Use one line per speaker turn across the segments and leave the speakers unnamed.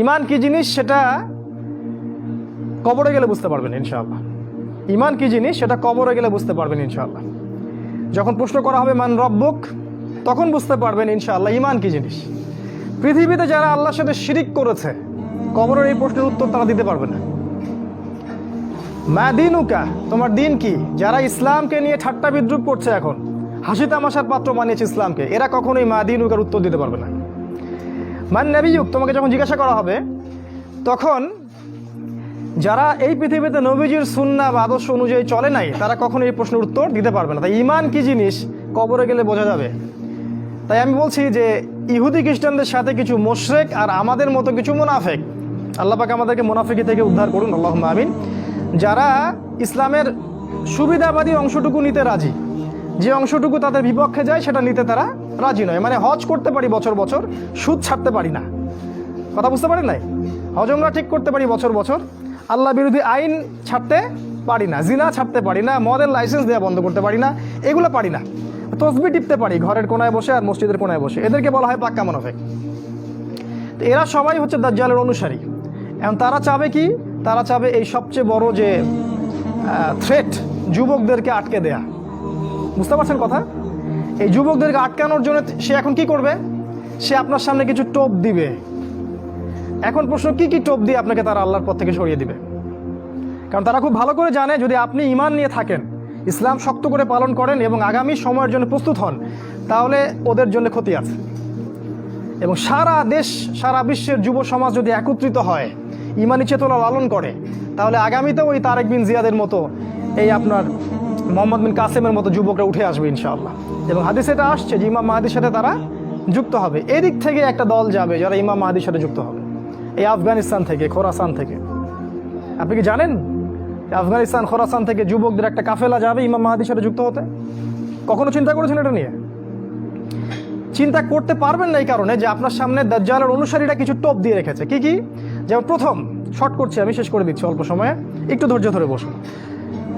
ইমান কি জিনিস সেটা কবরে গেলে বুঝতে পারবেন, ইনশাআল্লাহ। ইমান কি জিনিস সেটা কবরে গেলে বুঝতে পারবেন, ইনশাআল্লাহ। যখন প্রশ্ন করা হবে, মান রব্বুক? তখন বুঝতে পারবেন, ইনশাআল্লাহ, ইমান কি জিনিস। পৃথিবীতে যারা আল্লাহর সাথে শিরিক করেছে, কবরের এই প্রশ্নের উত্তর তারা দিতে পারবে না। মা দিনুকা? তোমার দিন কি? যারা ইসলামকে নিয়ে ঠাট্টা বিদ্রুপ করছে এখন হাসি তামাশার পাত্র মানিয়েছে ইসলামকে, এরা কখনোই মা দিনুকার উত্তর দিতে পারবে না। মান নবীযুগ তোমাকে যখন জিজ্ঞাসা করা হবে, তখন যারা এই পৃথিবীতে নবীজির সুন্না বা আদর্শ অনুযায়ী চলে নাই, তারা কখনো এই প্রশ্নের উত্তর দিতে পারবে না। তাই ইমান কি জিনিস? কবরে গেলে বোঝা যাবে। তাই আমি বলছি যে, ইহুদি খ্রিস্টানদের সাথে কিছু মোশরেক আর আমাদের মতো কিছু মুনাফেক, আল্লাহ পাক আমাদেরকে মুনাফিকি থেকে উদ্ধার করুন আল্লাহ আমিন, যারা ইসলামের সুবিধাবাদী অংশটুকু নিতে রাজি, যে অংশটুকু তাদের বিপক্ষে যায়, সেটা নিতে তারা রাজি নয়। মানে হজ করতে পারি বছর বছর, সুদ ছাড়তে পারি না। কথা বুঝতে পারেন নাই? হজমরা ঠিক করতে পারি বছর বছর, আল্লাহ বিরোধী আইন ছাড়তে পারি না, জিনা ছাড়তে পারি না, মদের লাইসেন্স দেওয়া বন্ধ করতে পারি না, এগুলো পারি না। তসবি টিপতে পারি, ঘরের কোনায় বসে আর মসজিদের কোনায় বসে। এদেরকে বলা হয় পাক্কা মনোফেক। তো এরা সবাই হচ্ছে দাজ্জালের অনুসারী। এখন তারা চাবে কি? তারা চাবে এই সবচেয়ে বড় যে থ্রেট যুবকদেরকে আটকে দেয়া। বুঝতে পারছেন কথা? এই যুবকদেরকে আটকানোর জন্য সে এখন কি করবে? সে আপনার সামনে কিছু টোপ দিবে। এখন প্রশ্ন, কি কি টোপ দিয়ে আপনাকে তারা আল্লাহর পথ থেকে সরিয়ে দিবে? কারণ তারা খুব ভালো করে জানে, যদি আপনি ইমান নিয়ে থাকেন, ইসলাম শক্ত করে পালন করেন এবং আগামী সময়ের জন্য প্রস্তুত হন, তাহলে ওদের জন্য ক্ষতি আছে। এবং সারা দেশ, সারা বিশ্বের যুব সমাজ যদি একত্রিত হয় ইমানি চেতনা লালন করে, তাহলে আগামীতেও ওই তারেক বিন জিয়াদের মতো এই আপনার মোহাম্মদ বিন কাসেমের মতো যুবকরা উঠে আসবে, ইনশাআল্লাহ। এবং হাদিসে এটা আসছে যে ইমাম মাহাদির সাথে তারা যুক্ত হবে। এদিক থেকে একটা দল যাবে যারা ইমাম মাহাদির সাথে যুক্ত হবে। এই আফগানিস্তান থেকে, খোরাসান থেকে। আপনি কি জানেন আফগানিস্তান, খোরাসান থেকে যুবকদের একটা কাফেলা যাবে ইমাম মাহাদির সাথে যুক্ত হতে? কখনো চিন্তা করেছেন এটা নিয়ে? চিন্তা করতে পারবেন না এই কারণে যে আপনার সামনে দাজ্জালের অনুসারীরা কিছু টোপ দিয়ে রেখেছে। কি কি? যেমন প্রথম, শর্ট করছি, আমি শেষ করে দিচ্ছি অল্প সময়ে। একটু ধৈর্য ধরে বসুন।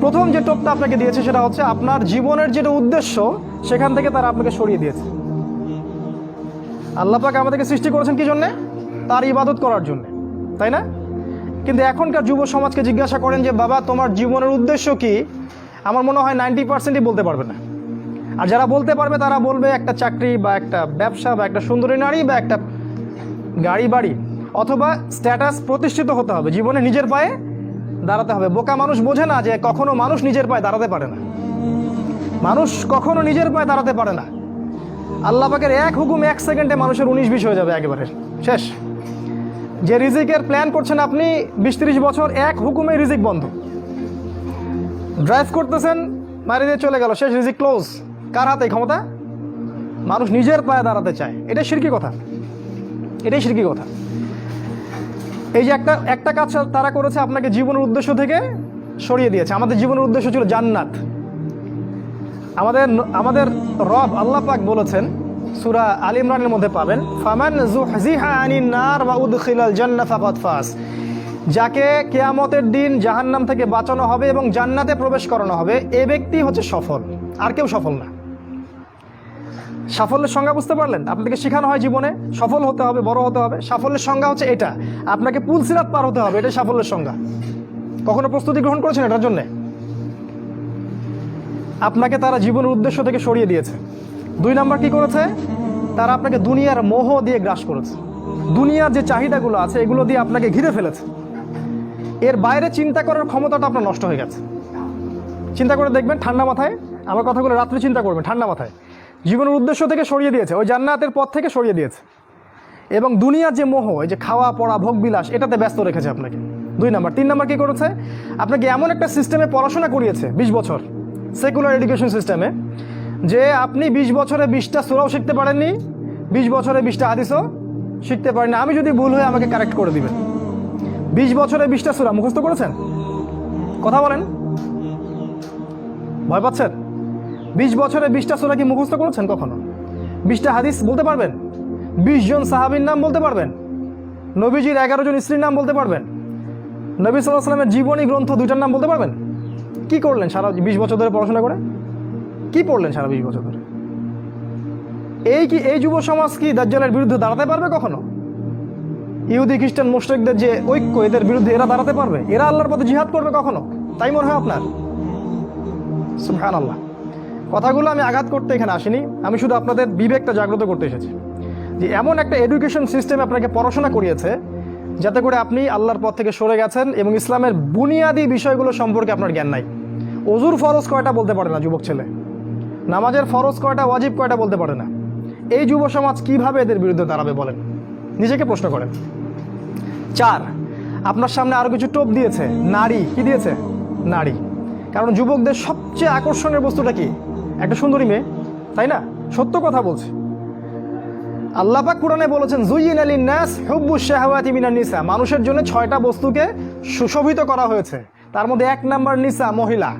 প্রথম যে টোপটা আপনাকে দিয়েছে সেটা হচ্ছে আপনার জীবনের যেটা উদ্দেশ্য, সেখান থেকে তারা আপনাকে সরিয়ে দিয়েছে। আল্লাহ পাক আমাদেরকে সৃষ্টি করেছেন কি জন্যে? তার ইবাদত করার জন্য। তাই না? কিন্তু এখনকার যুব সমাজকে জিজ্ঞাসা করেন যে, বাবা, তোমার জীবনের উদ্দেশ্য কি? আমার মনে হয় নাইনটি পার্সেন্টই বলতে পারবে না। আর যারা বলতে পারবে, তারা বলবে একটা চাকরি বা একটা ব্যবসা বা একটা সুন্দরী নারী বা একটা গাড়ি বাড়ি অথবা স্ট্যাটাস প্রতিষ্ঠিত হতে হবে। জীবনে নিজের পায়ে দাঁড়াতে হবে। বোকা মানুষ বোঝে না যে কখনো মানুষ নিজের পায়ে দাঁড়াতে পারে না। মানুষ কখনো নিজের পায়ে দাঁড়াতে পারে না। আল্লাহ পাকের এক হুকুম এক সেকেন্ডে মানুষের উনিশ বিশ হয়ে যাবে একেবারে। শেষ। যে রিজিকের প্ল্যান করছেন আপনি, বিশ ত্রিশ বছর এক হুকুমে রিজিক বন্ধ। ড্রাইভ করতেছেন, মারি দিয়ে চলে গেল, শেষ রিজিক ক্লোজ কার হাতে ক্ষমতা? মানুষ নিজের পায়ে দাঁড়াতে চায়। এটাই শিরকি কথা। এটাই শিরকি কথা। এই যে একটা একটা কাজ তারা করেছে আপনাকে জীবনের উদ্দেশ্য থেকে সরিয়ে দিয়েছে। আমাদের জীবনের উদ্দেশ্য ছিল জান্নাত। আমাদের আমাদের রব আল্লাহ পাক বলেছেন, সুরা আল ইমরানের মধ্যে পাবেন, ফামান জুহজিহা আনিন নার ওয়া উদখিলাল জান্নাহ ফাকাদ ফাস। যাকে কেয়ামতের দিন জাহান্নাম থেকে বাঁচানো হবে এবং জান্নাতে প্রবেশ করানো হবে, এ ব্যক্তি হচ্ছে সফল। আর কেউ সফল না। সাফল্যের সংজ্ঞা বুঝতে পারলেন? আপনাকে শেখানো হয় জীবনে, সফল হতে হবে, বড় হতে হবে। সাফল্যের সংজ্ঞা হচ্ছে এটা। আপনাকে পুলসিরাত পার হতে হবে, এটাই সাফল্যের সংজ্ঞা। কখনো প্রস্তুতি গ্রহণ করেছেন এটার জন্যে? আপনাকে তারা জীবনের উদ্দেশ্য থেকে সরিয়ে দিয়েছে। দুই নাম্বার কি করেছে? তারা আপনাকে দুনিয়ার মোহ দিয়ে গ্রাস করেছে। দুনিয়ার যে চাহিদাগুলো আছে, এগুলো দিয়ে আপনাকে ঘিরে ফেলেছে। এর বাইরে চিন্তা করার ক্ষমতাটা আপনার নষ্ট হয়ে গেছে। চিন্তা করে দেখবেন, ঠান্ডা মাথায়, আমার কথাগুলো রাত্রে চিন্তা করবেন, ঠান্ডা মাথায়। জীবনের উদ্দেশ্য থেকে সরিয়ে দিয়েছে, ওই জান্নাতের পথ থেকে সরিয়ে দিয়েছে। এবং দুনিয়ার যে মোহ এই যে খাওয়া, পড়া ভোগ বিলাস এটাতে ব্যস্ত রেখেছে আপনাকে। দুই নাম্বার। তিন নাম্বার কি করেছে? আপনাকে এমন একটা সিস্টেমে পড়াশোনা করিয়েছে, বিশ বছর সেকুলার এডুকেশন সিস্টেমে যে আপনি বিশ বছরে বিশটা সুরাও শিখতে পারেননি, বিশ বছরে বিশটা হাদিসও শিখতে পারেননি। আমি যদি ভুল হয়ে আমাকে কারেক্ট করে দিবেন। বিশ বছরে বিশটা সুরা মুখস্থ করেছেন? কথা বলেন। ভয় পাচ্ছেন? বিশ বছরে বিশটা সুরা কি মুখস্থ করেছেন কখনো? বিশটা হাদিস বলতে পারবেন? বিশ জন সাহাবির নাম বলতে পারবেন? নবীজির এগারো জন স্ত্রীর নাম বলতে পারবেন? নবী সাল্লাহ সাল্লামের জীবনী গ্রন্থ দুইটার নাম বলতে পারবেন? কি করলেন সারা বিশ বছর ধরে পড়াশোনা করে? কি পড়লেন সারা বিশ বছর ধরে? এই কি, এই যুব সমাজ কি দাজ্জালের বিরুদ্ধে দাঁড়াতে পারবে কখনো? ইহুদি, খ্রিস্টান, মুশ্রিকদের যে ঐক্য, এদের বিরুদ্ধে এরা দাঁড়াতে পারবে? এরা আল্লাহর পথে জিহাদ করবে কখনো? তাই মনে হয় আপনার? সুবহান আল্লাহ কথাগুলো আমি আঘাত করতে এখানে আসিনি। আমি শুধু আপনাদের বিবেকটা জাগ্রত করতে এসেছি। যে এমন একটা এডুকেশন সিস্টেম আপনাকে পড়াশোনা করিয়েছে, যাতে করে আপনি আল্লাহর পথ থেকে সরে গেছেন এবং ইসলামের বুনিয়াদি বিষয়গুলো সম্পর্কে আপনার জ্ঞান নাই। অজুর ফরজ কয়টা বলতে পারে না যুবক ছেলে? নামাজের ফরজ কয়টা, ওয়াজিব কয়টা বলতে পারে না? এই যুব সমাজ কীভাবে এদের বিরুদ্ধে দাঁড়াবে বলেন? নিজেকে প্রশ্ন করেন। চার, আপনার সামনে আরও কিছু টোপ দিয়েছে। নারী, কি দিয়েছে? নারী। কারণ যুবকদের সবচেয়ে আকর্ষণের বস্তুটা কি? একটা সুন্দরী মেয়ে, তাই না? সত্য কথা বলছি। আল্লাপাক কোরআনে বলেছেন জুইন আলী নাস হুব্বু শাহওয়াতি মিনান নিসা। মানুষের জন্য ছয়টা বস্তুকে সুশোভিত করা হয়েছে। তার মধ্যে এক নাম্বার নিসা, মহিলা।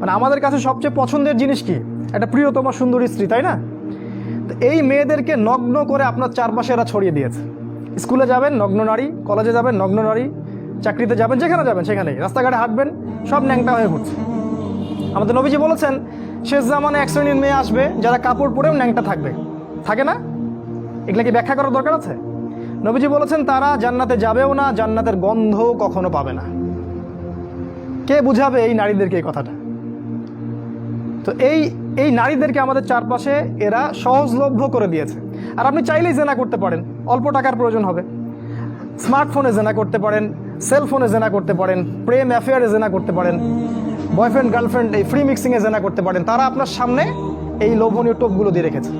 মানে আমাদের কাছে সবচেয়ে পছন্দের জিনিস কি? একটা প্রিয়তম সুন্দরী স্ত্রী, তাই না? এই মেয়েদেরকে নগ্ন করে আপনার চারপাশে এরা ছড়িয়ে দিয়েছে। স্কুলে যাবেন, নগ্ন নারী, কলেজে যাবেন, নগ্ন নারী, চাকরিতে যাবেন, যেখানে যাবেন, সেখানেই। রাস্তাঘাটে হাঁটবেন, সব ন্যাংটা হয়ে ঘুরছে। আমাদের নবীজি বলেছেন, শেষ জামানে এক শ্রেণির মেয়ে আসবে, যারা কাপড় পরেও ন্যাংটা থাকবে। থাকে না? এগুলা কি ব্যাখ্যা করার দরকার আছে? নবীজি বলেছেন, তারা জান্নাতে যাবেও না, জান্নাতের গন্ধ কখনো পাবে না। কে বুঝাবে এই নারীদেরকে এই কথাটা? তো এই এই নারীদেরকে আমাদের চারপাশে এরা সহজলভ্য করে দিয়েছে। আর আপনি চাইলেই জেনা করতে পারেন, অল্প টাকার প্রয়োজন হবে। স্মার্টফোনে জেনা করতে পারেন, সেলফোনে জেনা করতে পারেন, প্রেম অ্যাফেয়ারে জেনা করতে পারেন। বয়ফ্রেন্ড, গার্লফ্রেন্ড এই ফ্রি মিক্সিংয়ে জেনা করতে পারেন। তারা আপনার সামনে এই লোভনীয় টোপগুলো দিয়ে রেখেছে।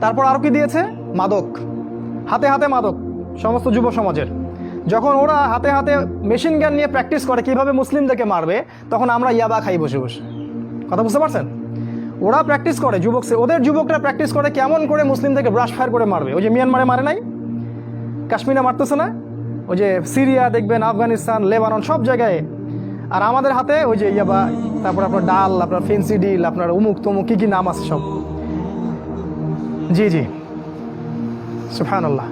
তারপর আরও কি দিয়েছে? মাদক। হাতে হাতে মাদক, সমস্ত যুব সমাজের। যখন ওরা হাতে হাতে মেশিন গান নিয়ে প্র্যাকটিস করে কীভাবে মুসলিমদেরকে মারবে, তখন আমরা ইয়াবা খাই বসে বসে। কথা বুঝতে পারছেন? ওরা প্র্যাকটিস করে, যুবক ওদের যুবকরা প্র্যাকটিস করে কেমন করে মুসলিমদেরকে ব্রাশ ফায়ার করে মারবে। ওই যে মিয়ানমারে মারে নাই? কাশ্মীরে মারতেছে না? ওই যে সিরিয়া দেখবেন আফগানিস্তান লেবানন সব জায়গায় আর আমাদের হাতে ওই যে ইয়াবা তারপর আপনার ডাল, আপনার ফেন্সি ডিল আপনার উমুক তমুক কী কী নাম আছে সব? জি জি। সুফান আল্লাহ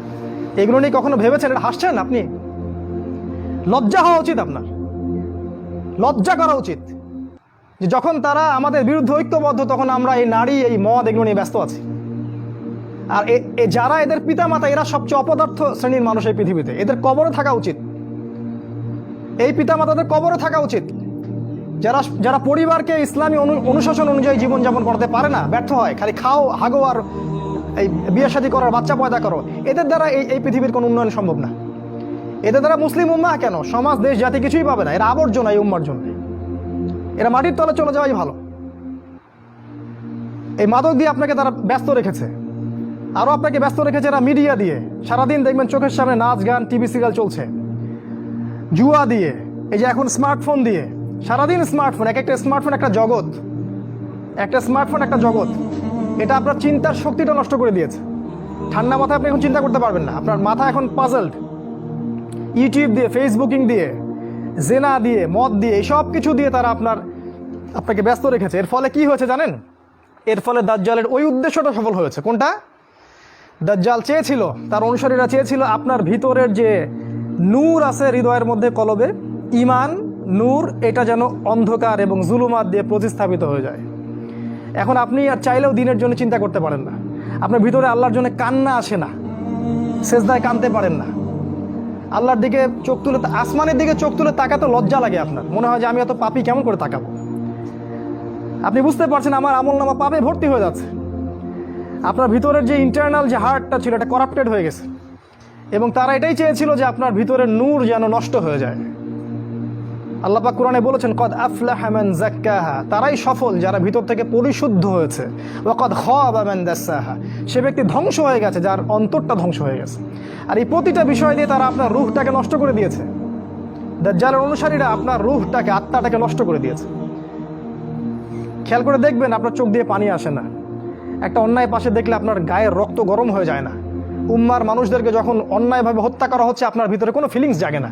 এগুলো নিয়ে কখনো ভেবেছেন? এটা হাসছেন আপনি? লজ্জা হওয়া উচিত আপনার। লজ্জা করা উচিত। যে যখন তারা আমাদের বিরুদ্ধে ঐক্যবদ্ধ, তখন আমরা এই নারী, এই মদ এগুলো নিয়ে ব্যস্ত আছি। আর যারা এদের পিতামাতা, এরা সবচেয়ে অপদার্থ শ্রেণির মানুষ এই পৃথিবীতে। এদের কবরে থাকা উচিত। এই পিতামাতাদের কবরে থাকা উচিত। যারা যারা পরিবারকে ইসলামী অনু- অনুশাসন অনুযায়ী জীবনযাপন করতে পারে না, ব্যর্থ হয়। খালি খাও, হাগো আর এই বিয়ে শাদী করার বাচ্চা পয়দা করো। এদের দ্বারা এই এই পৃথিবীর কোনো উন্নয়ন সম্ভব না। এদের দ্বারা মুসলিম উম্মাহ কেন? সমাজ, দেশ, জাতি কিছুই পাবে না। এরা আবর্জনা এই উম্মার জন্য। এরা মাটির তলে চলে যাওয়াই ভালো। এই মাদক দিয়ে আপনাকে তারা ব্যস্ত রেখেছে। আরও আপনাকে ব্যস্ত রেখেছে এরা মিডিয়া দিয়ে। সারাদিন দেখবেন চোখের সামনে নাচ, গান, টিভি, সিরিয়াল চলছে। জুয়া দিয়ে, এই যে এখন স্মার্টফোন দিয়ে, সারাদিন স্মার্টফোন এক একটা স্মার্টফোন একটা জগৎ। একটা স্মার্টফোন একটা জগৎ। এটা আপনার চিন্তার শক্তিটা নষ্ট করে দিয়েছে। ঠান্ডা মাথায় আপনি এখন চিন্তা করতে পারবেন না। আপনার মাথা এখন পাজলড ইউটিউব দিয়ে ফেসবুকিং দিয়ে জেনা দিয়ে, মদ দিয়ে সব কিছু দিয়ে তারা আপনার, আপনাকে ব্যস্ত রেখেছে। এর ফলে কি হয়েছে জানেন? এর ফলে দাজ্জালের ওই উদ্দেশ্যটা সফল হয়েছে। কোনটা? দাজ্জাল চেয়েছিল, তার অনুসারীরা চেয়েছিল আপনার ভিতরের যে নূর আছে হৃদয়ের মধ্যে, কলবে। ইমান নূর, এটা যেন অন্ধকার এবং জুলুমাত দিয়ে প্রতিস্থাপিত হয়ে যায়। এখন আপনি আর চাইলেও দিনের জন্য চিন্তা করতে পারেন না। আপনার ভিতরে আল্লাহর জন্য কান্না আসে না। সেজদায় কানতে পারেন না। আল্লাহর দিকে চোখ তুলে আসমানের দিকে চোখ তুলে তাকাতে লজ্জা লাগে আপনার। মনে হয় যে আমি এত পাপি কেমন করে তাকাবো? আপনি বুঝতে পারছেন আমার আমল নামা পাপে ভর্তি হয়ে যাচ্ছে। আপনার ভিতরের যে ইন্টারনাল যে হার্টটা ছিল, এটা করাপ্টেড হয়ে গেছে। এবং তারা এটাই চেয়েছিল যে আপনার ভিতরে নূর যেন নষ্ট হয়ে যায়। আল্লাহ পাক কোরআনে বলেছেন, কদ আফলাহা মান যাক্কাহা। তারাই সফল, যারা ভিতর থেকে পরিশুদ্ধ হয়েছে। ওয়া কদ খাবা মান দাসাহা। সে ব্যক্তি ধ্বংস হয়ে গেছে, যার অন্তরটা ধ্বংস হয়ে গেছে। আর এই প্রতিটা বিষয় দিয়ে তারা আপনার রূহটাকে নষ্ট করে দিয়েছে। দাজ্জালের অনুসারীরা আপনার রূহটাকে, আত্মাটাকে নষ্ট করে দিয়েছে। খেয়াল করে দেখবেন, আপনার চোখ দিয়ে পানি আসে না। একটা অন্যায় পাশে দেখলে আপনার গায়ের রক্ত গরম হয়ে যায় না। উম্মার মানুষদেরকে যখন অন্যায়ভাবে হত্যা করা হচ্ছে, আপনার ভিতরে কোনো ফিলিংস জাগে না।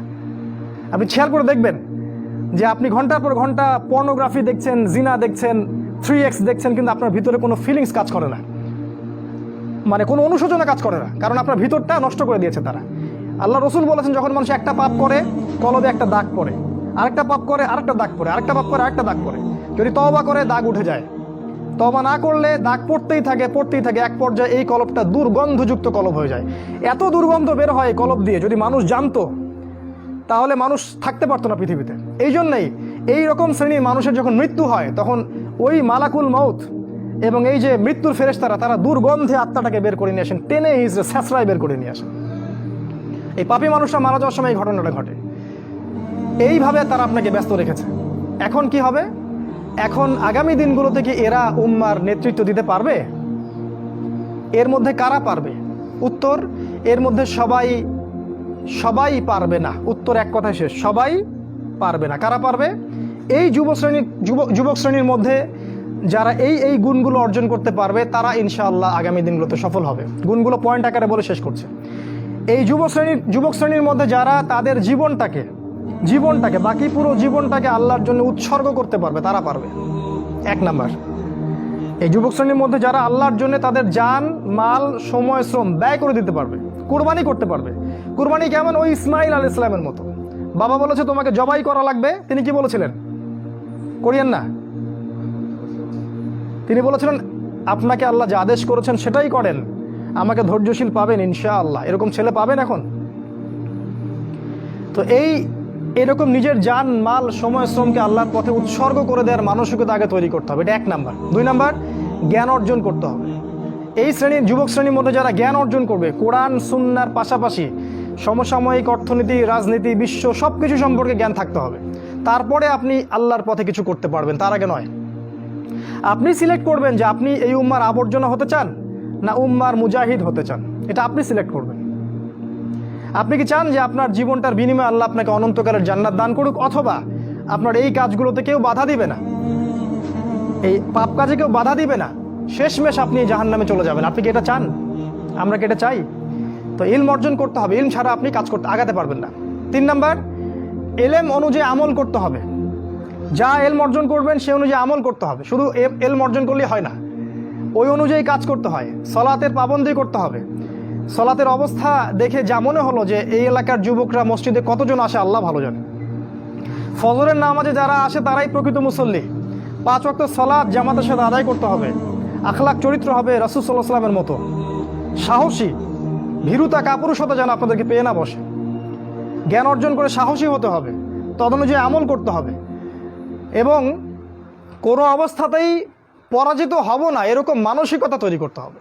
আপনি খেয়াল করে দেখবেন যে আপনি ঘণ্টার পর ঘণ্টা পর্নোগ্রাফি দেখছেন, জিনা দেখছেন থ্রি এক্স দেখছেন, কিন্তু আপনার ভিতরে কোনো ফিলিংস কাজ করে না। মানে কোনো অনুশোচনা কাজ করে না, কারণ আপনার ভিতরটা নষ্ট করে দিয়েছে তারা। আল্লাহ রসুল বলেছেন, যখন মানুষ একটা পাপ করে, কলবে একটা দাগ পড়ে। আরেকটা পাপ করে, আরেকটা দাগ পড়ে, আরেকটা পাপ করে, আরেকটা দাগ পড়ে। যদি তওবা করে, দাগ উঠে যায়। তবা না করলে দাগ পড়তেই থাকে পড়তেই থাকে। এক পর্যায়ে এই কলপটা দুর্গন্ধযুক্ত কলপ হয়ে যায়। এত দুর্গন্ধ বের হয় কলপ দিয়ে, যদি মানুষ জানতো, তাহলে মানুষ থাকতে পারতো না পৃথিবীতে। এই জন্যেই এই রকম শ্রেণির মানুষের যখন মৃত্যু হয়, তখন ওই মালাকুল মাউত এবং এই যে মৃত্যুর ফেরেস্তারা তারা দুর্গন্ধে আত্মাটাকে বের করে নিয়ে আসেন। টেনে হিজড়ে স্যাঁচড়ায় বের করে নিয়ে আসেন। এই পাপী মানুষরা মারা যাওয়ার সময় এই ঘটনাটা ঘটে। এইভাবে তারা আপনাকে ব্যস্ত রেখেছে। এখন কি হবে? এখন আগামী দিনগুলোতে কি এরা উম্মার নেতৃত্ব দিতে পারবে? এর মধ্যে কারা পারবে? উত্তর, এর মধ্যে সবাই সবাই পারবে না। উত্তর এক কথায় শেষ, সবাই পারবে না। কারা পারবে? এই যুব শ্রেণির যুবক শ্রেণির মধ্যে যারা এই এই গুণগুলো অর্জন করতে পারবে, তারা ইনশাআল্লাহ আগামী দিনগুলোতে সফল হবে। গুণগুলো পয়েন্ট আকারে বলে শেষ করছে। এই যুব শ্রেণির, যুবক শ্রেণির মধ্যে যারা তাদের জীবনটাকে জীবনটাকে, বাকি পুরো জীবনটাকে আল্লাহর জন্য উৎসর্গ করতে পারবে, তারা পারবে। এক নাম্বার। এই যুবক শ্রেণির মধ্যে যারা আল্লাহর জন্য তাদের যান, মাল, সময়, শ্রম ব্যয় করে দিতে পারবে, কুরবানি করতে পারবে। কুরবানি কেমন? ওই ইসমাইল আল ইসলামের মতো। বাবা বলেছে, তোমাকে জবাই করা লাগবে। তিনি কি বলেছিলেন? করিয়েন না। তিনি বলেছিলেন, আপনাকে আল্লাহ যে আদেশ করেছেন সেটাই করেন। আমাকে ধৈর্যশীল পাবেন ইনশাআল্লাহ। এরকম ছেলে পাবেন এখন? তো এই এরকম নিজের যান মাল, সময়, শ্রমকে আল্লাহর পথে উৎসর্গ করে দেওয়ার মানসিকতা আগে তৈরি করতে হবে। এটা এক নাম্বার। দুই নাম্বার, জ্ঞান অর্জন করতে হবে। এই শ্রেণির, যুবক শ্রেণির মধ্যে যারা জ্ঞান অর্জন করবে, কোরআন, সুন্নার পাশাপাশি সমসাময়িক অর্থনীতি, রাজনীতি, বিশ্ব সব কিছু সম্পর্কে জ্ঞান থাকতে হবে। তারপরে আপনি আল্লাহর পথে কিছু করতে পারবেন, তার আগে নয়। আপনি সিলেক্ট করবেন যে আপনি এই উম্মার আবর্জনা হতে চান না উম্মার মুজাহিদ হতে চান। এটা আপনি সিলেক্ট করবেন। আপনি কি চান যে আপনার জীবনটার বিনিময়ে আল্লাহ আপনাকে অনন্তকালের জান্নাত দান করুক, অথবা আপনার এই কাজগুলোতে কেউ বাধা দিবে না? এই পাপ কাজে কেউ বাধা দিবে না? শেষমেশ আপনি জাহান নামে চলে যাবেন। আপনি কি এটা চান? আমরা কি এটা চাই? তো ইলম অর্জন করতে হবে। ইলম ছাড়া আপনি কাজ করতে আগাতে পারবেন না। তিন নাম্বার, এলেম অনুযায়ী আমল করতে হবে। যা এলম অর্জন করবেন, সে অনুযায়ী আমল করতে হবে। শুধু এলম অর্জন করলেই হয় না। ওই অনুযায়ী কাজ করতে হয়। সলাতের পাবন্দি করতে হবে। সলাতের অবস্থা দেখে যা মনে হলো যে এই এলাকার যুবকরা মসজিদে কতজন আসে, আল্লাহ ভালো জানে। ফজরের নামাজে যারা আসে, তারাই প্রকৃত মুসল্লি। পাঁচ ওয়াক্ত সলাদ জামাতের সাথে আদায় করতে হবে। আখলাক চরিত্র হবে রাসুল সাল্লাহ সাল্লামের মতো। সাহসী, ভীরুতা কাপুরুষতা যেন আপনাদেরকে পেয়ে না বসে। জ্ঞান অর্জন করে সাহসী হতে হবে, তদনুযায়ী আমল করতে হবে। এবং কোনো অবস্থাতেই পরাজিত হব না, এরকম মানসিকতা তৈরি করতে হবে।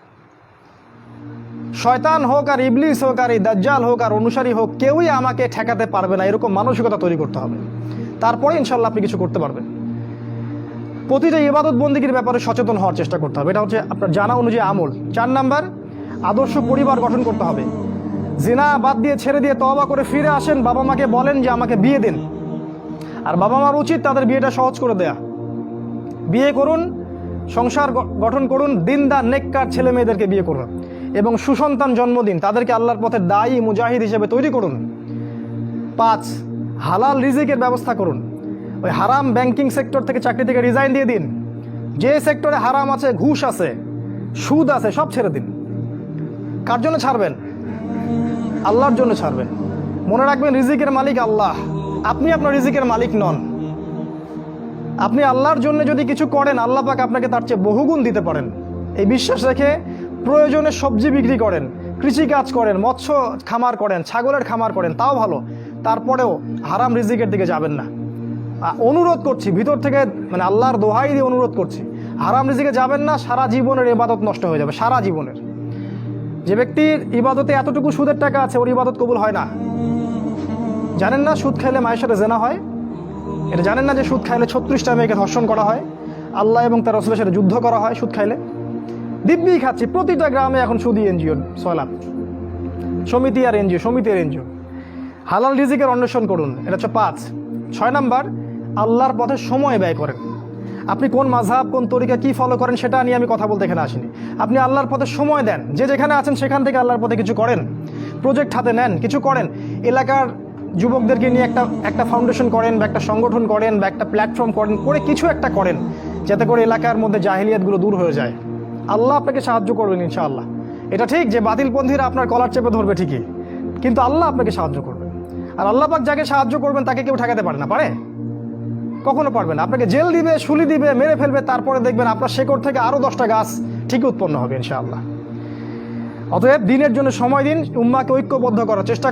শয়তান হোক আর ইবলিস হোক আর এই দাজ্জাল হোক আর অনুসারী হোক, কেউই আমাকে ঠেকাতে পারবে না। এরকম মানসিকতা তৈরি করতে হবে। তারপরে ইনশাল্লাহ আপনি কিছু করতে পারবেন। প্রতিটা ইবাদত বন্দিগির ব্যাপারে সচেতন হওয়ার চেষ্টা করতে হবে। এটা হচ্ছে আপনার জানা অনুযায়ী আমল। চার নাম্বার, আদর্শ পরিবার গঠন করতে হবে। জিনা বাদ দিয়ে ছেড়ে দিয়ে তবা করে ফিরে আসেন, বাবা মাকে বলেন যে আমাকে বিয়ে দিন। আর বাবা মার উচিত তাদের বিয়েটা সহজ করে দেয়া। বিয়ে করুন, সংসার গঠন করুন, দিনদার, নেককার ছেলে মেয়েদেরকে বিয়ে করুন। এবং সুসন্তান জন্মদিন, তাদেরকে আল্লাহর পথে দায়ী মুজাহিদ হিসেবে তৈরি করুন। পাঁচ, হালাল রিজিকের ব্যবস্থা করুন। ওই হারাম ব্যাংকিং সেক্টর থেকে চাকরি থেকে রিজাইন দিয়ে দিন। যে সেক্টরে হারাম আছে, ঘুষ আছে, সুদ আছে, সব ছেড়ে দিন। কার জন্য ছাড়বেন? আল্লাহর জন্য ছাড়বেন। মনে রাখবেন, রিজিকের মালিক আল্লাহ। আপনি আপনার রিজিকের মালিক নন। আপনি আল্লাহর জন্য যদি কিছু করেন, আল্লাহ পাক আপনাকে তার চেয়ে বহুগুণ দিতে পারেন। এই বিশ্বাস রেখে প্রয়োজনে সবজি বিক্রি করেন, কৃষিকাজ করেন, মৎস্য খামার করেন, ছাগলের খামার করেন, তাও ভালো। তারপরেও হারাম রিজিকের দিকে যাবেন না। অনুরোধ করছি, ভিতর থেকে মানে আল্লাহর দোহাই দিয়ে অনুরোধ করছি, হারাম রিজিকে যাবেন না, সারা জীবনের ইবাদত নষ্ট হয়ে যাবে, সারা জীবনের। যে ব্যক্তির ইবাদতে এতটুকু সুদের টাকা আছে, ওর ইবাদত কবুল হয় না। জানেন না সুদ খাইলে মায়ের সাথে জেনা হয়? এটা জানেন না যে সুদ খাইলে ছত্রিশটা মেয়েকে ধর্ষণ করা হয়? আল্লাহ এবং তার রসুলের সাথে যুদ্ধ করা হয় সুদ খাইলে? দিব্যি খাচ্ছি। প্রতিটা গ্রামে এখন সুদি এনজিও সয়লাভ সমিতি আর এনজিও সমিতি আর এনজিও। হালাল রিজিকের অন্বেষণ করুন, এটা হচ্ছে পাঁচ। ছয় নাম্বার, আল্লাহর পথে সময় ব্যয় করেন। আপনি কোন মাঝহাব, কোন তরিকা কি ফলো করেন সেটা নিয়ে আমি কথা বলতে এখানে আসিনি। আপনি আল্লাহর পথে সময় দেন। যে যেখানে আছেন সেখান থেকে আল্লাহর পথে কিছু করেন। প্রজেক্ট হাতে নেন, কিছু করেন। এলাকার যুবকদেরকে নিয়ে একটা একটা ফাউন্ডেশন করেন বা একটা সংগঠন করেন বা একটা প্ল্যাটফর্ম করেন, করে কিছু একটা করেন, যাতে করে এলাকার মধ্যে জাহিলিয়াতগুলো দূর হয়ে যায়। আল্লাহ আপনাকে সাহায্য করবেন ইনশাআল্লাহ। এটা ঠিক যে বাতিলপন্থীরা আপনার কলার চেপে ধরবে ঠিকই। কিন্তু আল্লাহ আপনাকে সাহায্য করবেন আর আল্লাহ পাক যাকে সাহায্য করবেন তাকে কেউ ঠেকাতে পারে না, পারে? কখনো পারবে না। আপনাকে জেল দিবে শুলি দিবে, মেরে ফেলবে, তারপরে দেখবেন আপনার শেকড় থেকে আরও দশটা গাছ ঠিকই উৎপন্ন হবে ইনশাআল্লাহ। অতএব দিনের জন্য সময় দিন, উম্মাকে ঐক্যবদ্ধ করার চেষ্টা